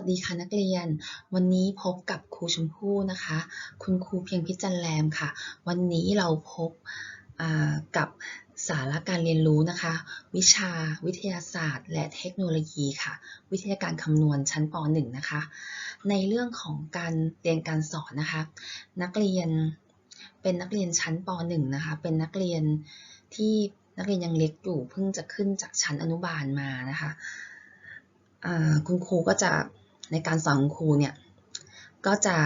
วัสดีค่ะนักเรียน วันนี้พบกับครูชมพู่นะคะ คุณครูเพียงพิจันแรมค่ะ วันนี้เราพบากับสาระการเรียนรู้นะคะ วิชาวิทยาศาสตร์ และเทคโนโลยีค่ะ วิทยาการคำนวณชั้นป .1 นะคะ ในเรื่องของการเรียนการสอนนะคะ นักเรียนเป็นนักเรียนชั้นป .1 นะคะ เป็นนักเรียนที่นักเรียนยังเล็กอยู่เพิ่งจะขึ้นจากชั้นอนุบาลมานะคะคุณครูก็จะ ในการสอนคุณครูเนี่ยก็จะ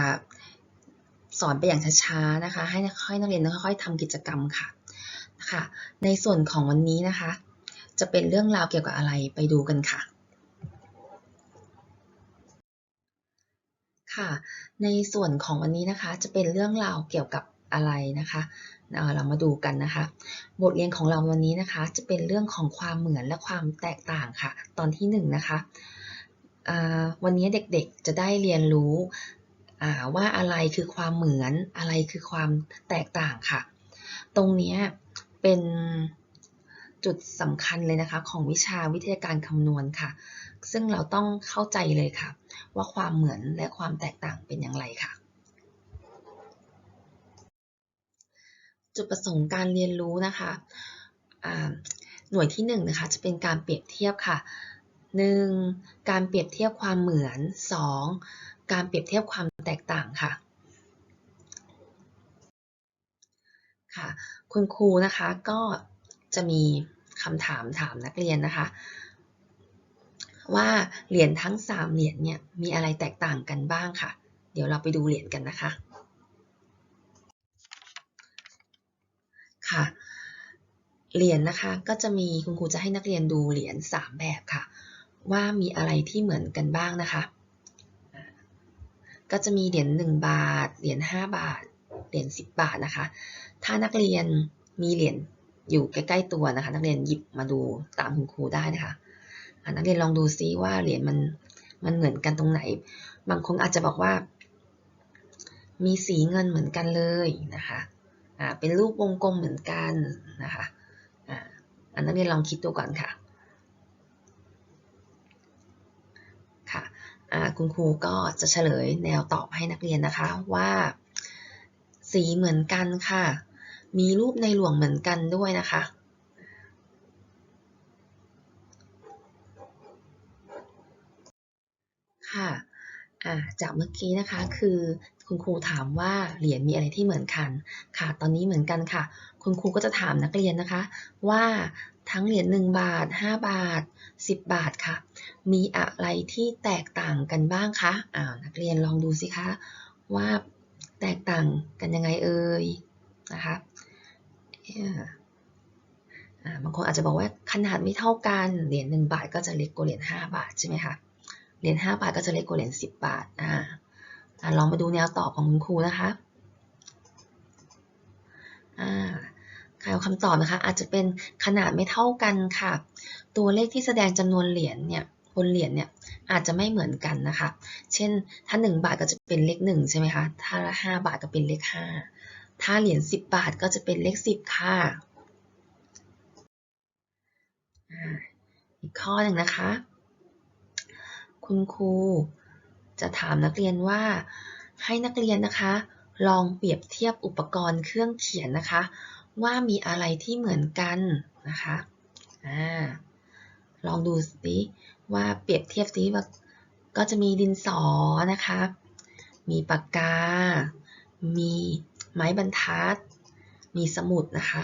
สอนไปอย่างช้าๆนะคะ ให้ให้นักเรียนค่อยๆทำกิจกรรมค่ะค่ะ ในส่วนของวันนี้นะคะ จะเป็นเรื่องราวเกี่ยวกับอะไรไปดูกันค่ะ ค่ะ ในส่วนของวันนี้นะคะ จะเป็นเรื่องราวเกี่ยวกับอะไรนะคะเรามาดูกันนะคะ บทเรียนของเราวันนี้นะคะ จะเป็นเรื่องของความเหมือนและความแตกต่างค่ะ ตอนที่หนึ่งนะคะ วันนี้เด็กๆจะได้เรียนรู้ว่าอะไรคือความเหมือนอะไรคือความแตกต่างค่ะ ตรงนี้เป็นจุดสำคัญเลยนะคะของวิชาวิทยาการคำนวณค่ะ ซึ่งเราต้องเข้าใจเลยค่ะ ว่าความเหมือนและความแตกต่างเป็นอย่างไรค่ะ จุดประสงค์การเรียนรู้นะคะหน่วยที่1นงนะคะจะเป็นการเปรียบเทียบค่ะ 1. การเปรียบเทียบความเหมือน 2. การเปรียบเทียบความแตกต่างค่ะค่ะ คุณครูนะคะก็จะมีคำถามถามนักเรียนนะคะ ว่าเหรียญทั้ง 3 เหรียญเนี่ยมีอะไรแตกต่างกันบ้างค่ะ เดี๋ยวเราไปดูเหรียญกันนะคะค่ะเหรียญนะคะก็จะมีคุณครูจะให้นักเรียนดูเหรียญ3แบบค่ะ ว่ามีอะไรที่เหมือนกันบ้างนะคะ ก็จะมีเหรียญ1บาท เหรียญ5บาท เหรียญ10 บาทนะคะ ถ้านักเรียนมีเหรียญอยู่ใกล้ๆตัวนะคะ นักเรียนหยิบมาดูตามคุณครูได้นะคะนักเรียนลองดูซิว่าเหรียญมันมันเหมือนกันตรงไหน บางคนอาจจะบอกว่า มีสีเงินเหมือนกันเลยนะคะอ่าเป็นรูปวงกลมเหมือนกันนะคะอ่านักเรียนลองคิดดูก่อนค่ะอ่า คุณครูก็จะเฉลยแนวตอบให้นักเรียนนะคะว่า สีเหมือนกันค่ะ มีรูปในหลวงเหมือนกันด้วยนะคะ ค่ะ จากเมื่อกี้นะคะคือคุณครูถามว่าเหรียญมีอะไรที่เหมือนกันค่ะ ตอนนี้เหมือนกันค่ะ คุณครูก็จะถามนักเรียนนะคะ ว่าทั้งเหรียญ1บาท 5 บาท 10 บาทค่ะ มีอะไรที่แตกต่างกันบ้างคะอ่านักเรียนลองดูสิคะว่าแตกต่างกันยังไงเอ่ยนะคะบางคนอาจจะบอกว่าขนาดไม่เท่ากันเหรียญ1บาทก็จะเล็กกว่าเหรียญ5บาทใช่ไหมคะ เหรียญ5บาทก็จะเล็กกว่าเหรียญ10 บาทอ่าลองมาดูแนวตอบของคุณครูนะคะอ่าคำตอบนะคะอาจจะเป็นขนาดไม่เท่ากันค่ะ ตัวเลขที่แสดงจำนวนเหรียญเนี่ยบนเหรียญเนี่ยอาจจะไม่เหมือนกันนะคะ เช่นถ้า 1 บาทก็จะเป็นเลข1ใช่ไหมคะ ถ้า 5 บาทก็เป็นเลข 5 ถ้าเหรียญ10 บาทก็จะเป็นเลข 10 ค่ะอีกข้อหนึ่งนะคะ คุณครูจะถามนักเรียนว่า ให้นักเรียนนะคะ ลองเปรียบเทียบอุปกรณ์เครื่องเขียนนะคะ ว่ามีอะไรที่เหมือนกันนะคะอ่าลองดูสิว่าเปรียบเทียบสิว่าก็จะมีดินสอนะคะ มีปากกา มีไม้บรรทัด มีสมุดนะคะ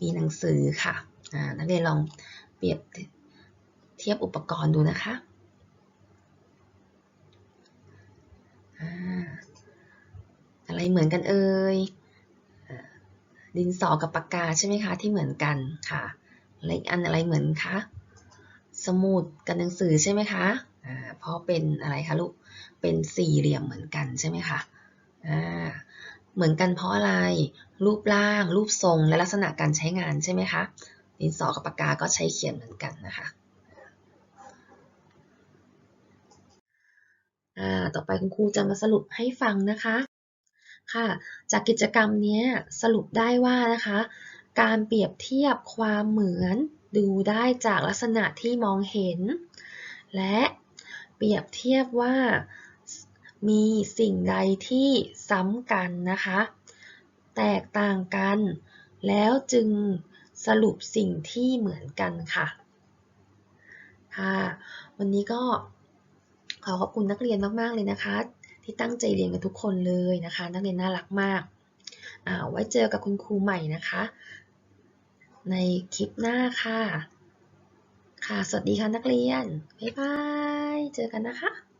มีหนังสือค่ะนักเรียนลองเปรียบเทียบอุปกรณ์ดูนะคะ อะไรเหมือนกันเอ่ยดินสอกับปากกาใช่ไหมคะที่เหมือนกันค่ะอะไรอันอะไรเหมือนคะสมุดกับหนังสือใช่ไหมคะอ่าเพราะเป็นอะไรคะลูกเป็นสี่เหลี่ยมเหมือนกันใช่ไหมคะอ่าเหมือนกันเพราะอะไรรูปร่าง รูปทรงและลักษณะการใช้งานใช่ไหมคะดินสอกับปากกาก็ใช้เขียนเหมือนกันนะคะอ่าต่อไปคุณครูจะมาสรุปให้ฟังนะคะ ค่ะ จากกิจกรรมนี้สรุปได้ว่านะคะ การเปรียบเทียบความเหมือนดูได้จากลักษณะที่มองเห็น และเปรียบเทียบว่ามีสิ่งใดที่ซ้ำกันนะคะ แตกต่างกัน แล้วจึงสรุปสิ่งที่เหมือนกันค่ะค่ะ วันนี้ก็ขอขอบคุณนักเรียนมาก ๆ เลยนะคะ ที่ตั้งใจเรียนกันทุกคนเลยนะคะ นักเรียนน่ารักมากอ่าไว้เจอกับคุณครูใหม่นะคะ ในคลิปหน้าค่ะ ค่ะ สวัสดีค่ะนักเรียน บ๊ายบาย เจอกันนะคะ